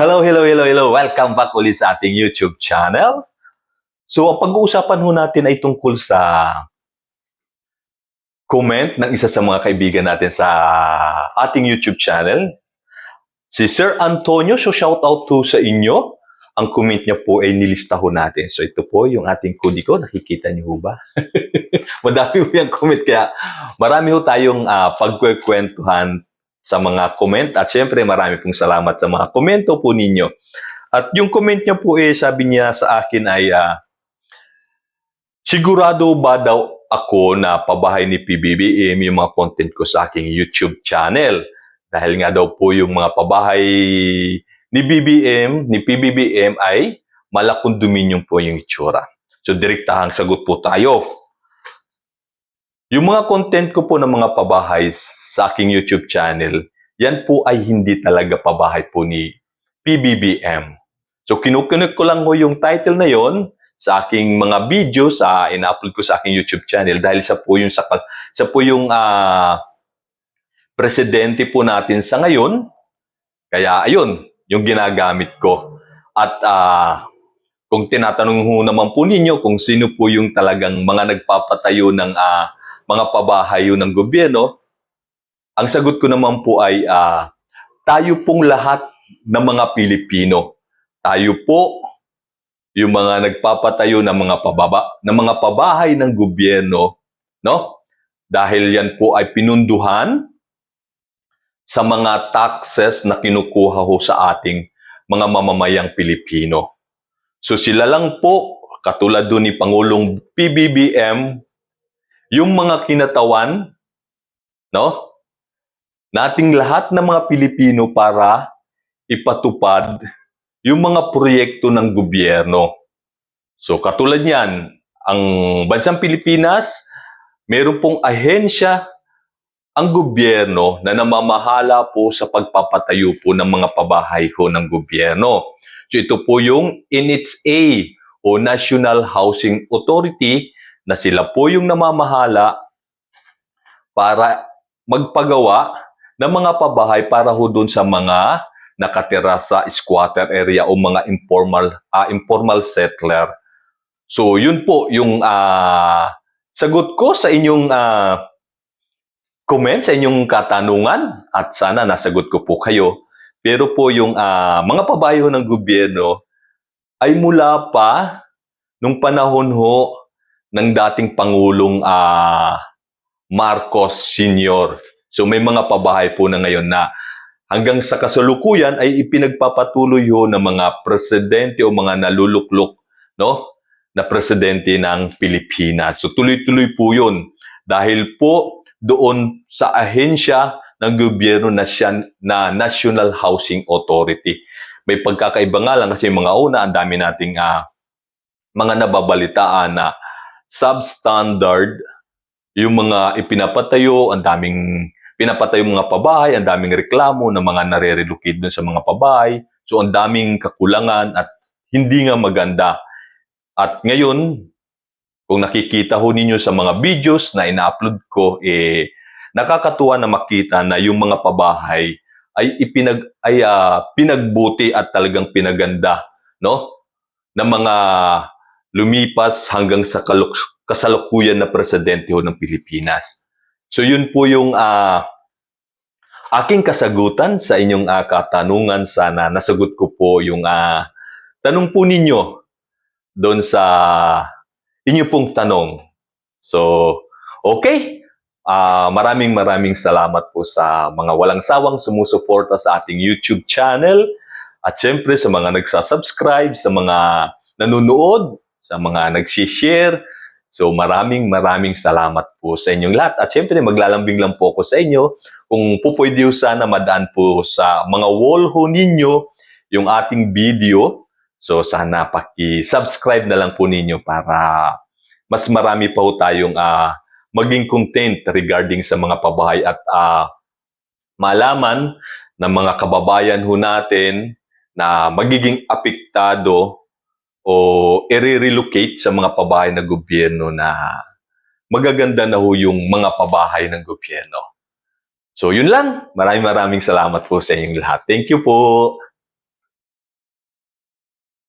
Hello, hello, hello, hello. Welcome back ulit sa ating YouTube channel. So, ang pag-uusapan ho natin ay tungkol sa comment ng isa sa mga kaibigan natin sa ating YouTube channel. Si Sir Antonio, so shout out to sa inyo. Ang comment niya po ay nilista ho natin. So, ito po yung ating kudi ko. Nakikita niyo ho ba? Madami ho yung comment. Kaya marami ho tayong uh, pagkwekwentuhan sa mga comment at syempre marami pong salamat sa mga komento po ninyo. At yung comment niya po eh sabi niya sa akin ay ah, sigurado ba daw ako na pabahay ni PBBM yung mga content ko sa aking YouTube channel. Dahil nga daw po yung mga pabahay ni BBM, ni PBBM ay malakondominium po yung itsura. So direktahang sagot po tayo. Yung mga content ko po ng mga pabahay sa aking YouTube channel, yan po ay hindi talaga pabahay po ni PBBM. So kinukunik ko lang ho yung title na yon sa aking mga video sa ina-upload ko sa aking YouTube channel dahil sa po yung sa, sa po yung ah, presidente po natin sa ngayon. Kaya ayun, yung ginagamit ko. At ah, kung tinatanong ho naman po ninyo kung sino po yung talagang mga nagpapatayo ng ah, mga pabahayo ng gobyerno, ang sagot ko naman po ay ah, tayo pong lahat ng mga Pilipino. Tayo po yung mga nagpapatayo ng mga pababa, ng mga pabahay ng gobyerno, no? Dahil yan po ay pinunduhan sa mga taxes na kinukuha ho sa ating mga mamamayang Pilipino. So sila lang po, katulad doon ni Pangulong PBBM, yung mga kinatawan, no? Nating lahat ng mga Pilipino para ipatupad yung mga proyekto ng gobyerno. So katulad niyan, ang bansang Pilipinas, meron pong ahensya ang gobyerno na namamahala po sa pagpapatayo po ng mga pabahay ho ng gobyerno. So ito po yung NHA o National Housing Authority na sila po yung namamahala para magpagawa ng mga pabahay para ho doon sa mga nakatira sa squatter area o mga informal ah, informal settler. So yun po yung ah, sagot ko sa inyong ah, comment, sa inyong katanungan at sana nasagot ko po kayo. Pero po yung ah, mga pabayo ng gobyerno ay mula pa nung panahon ho ng dating Pangulong ah, Marcos Sr. So may mga pabahay po na ngayon na hanggang sa kasalukuyan ay ipinagpapatuloy ho ng mga presidente o mga naluluklok no na presidente ng Pilipinas. So tuloy-tuloy po 'yun dahil po doon sa ahensya ng gobyerno na, siya, na National Housing Authority. May pagkakaiba nga lang kasi mga una, ang dami nating ah, mga nababalitaan na substandard yung mga ipinapatayo, ang daming pinapatay yung mga pabahay, ang daming reklamo ng mga nare-relocate dun sa mga pabahay. So ang daming kakulangan at hindi nga maganda. At ngayon, kung nakikita ho ninyo sa mga videos na ina-upload ko, eh, nakakatuwa na makita na yung mga pabahay ay ipinag ay ah, pinagbuti at talagang pinaganda no ng mga lumipas hanggang sa kasalukuyan na presidente ho ng Pilipinas. So yun po yung ah, aking kasagutan sa inyong ah, katanungan. Sana nasagot ko po yung ah, tanong po ninyo doon sa inyo pong tanong. So, okay. Ah, maraming maraming salamat po sa mga walang sawang sumusuporta sa ating YouTube channel. At syempre sa mga nagsasubscribe, sa mga nanonood, sa mga nagsishare, So maraming maraming salamat po sa inyong lahat. At syempre maglalambing lang po ako sa inyo kung po pwede sana madaan po sa mga wall ho ninyo yung ating video. So sana paki-subscribe na lang po ninyo para mas marami pa ho tayong ah, maging content regarding sa mga pabahay at ah, malaman ng mga kababayan ho natin na magiging apektado o i-relocate sa mga pabahay ng gobyerno na magaganda na ho yung mga pabahay ng gobyerno. So yun lang. Maraming maraming salamat po sa inyong lahat. Thank you po.